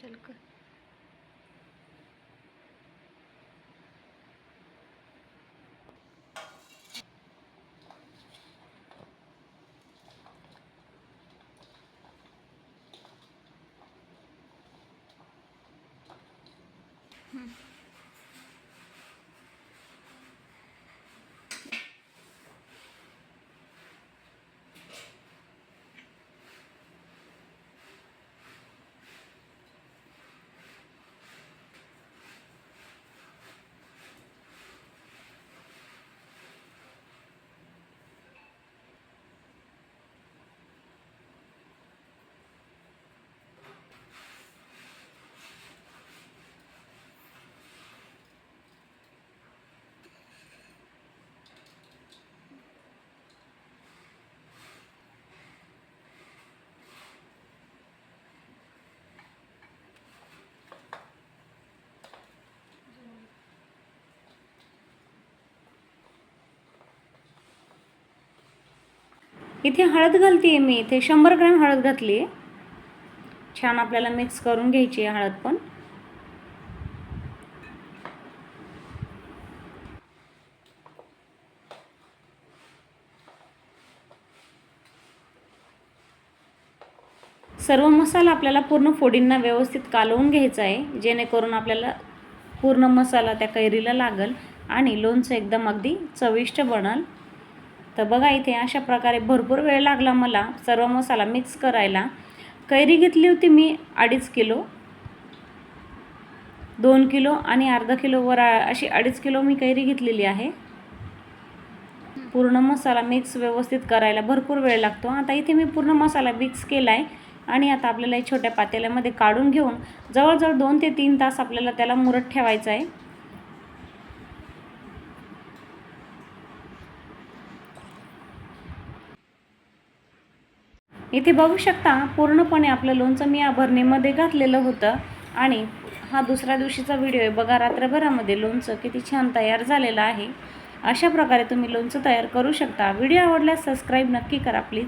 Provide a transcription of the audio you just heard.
только. Mm-hmm. इथे हळद घालते आहे मी. इथे शंभर ग्रॅम हळद घातली. आहे छान आपल्याला मिक्स करून घ्यायची आहे हळद पण. सर्व मसाला आपल्याला पूर्ण फोडींना व्यवस्थित कालवून घ्यायचा आहे. जेणेकरून आपल्याला पूर्ण मसाला त्या कैरीला लागल आणि लोणचं एकदम अगदी चविष्ट बनल. तर बघा इथे अशा प्रकारे भरपूर वेळ लागला मला सर्व मसाला मिक्स करायला. कैरी घेतली होती मी अडीच किलो. दोन किलो आणि अर्धा किलोवर आ- अशी अडीच किलो मी कैरी घेतलेली आहे. पूर्ण मसाला मिक्स व्यवस्थित करायला भरपूर वेळ लागतो. आता इथे मी पूर्ण मसाला मिक्स केला आहे आणि आता आपल्याला छोट्या पातेल्यामध्ये काढून घेऊन जवळजवळ दोन ते तीन तास आपल्याला त्याला मुरत ठेवायचं आहे. इथे बघू शकता पूर्णपणे आपलं लोणचं मी या भरणीमध्ये घातलेलं होतं. आणि हा दुसऱ्या दिवशीचा व्हिडिओ आहे. बघा रात्रभरामध्ये लोणचं किती छान तयार झालेलं आहे. अशा प्रकारे तुम्ही लोणचं तयार करू शकता. व्हिडिओ आवडल्यास सबस्क्राईब नक्की करा प्लीज.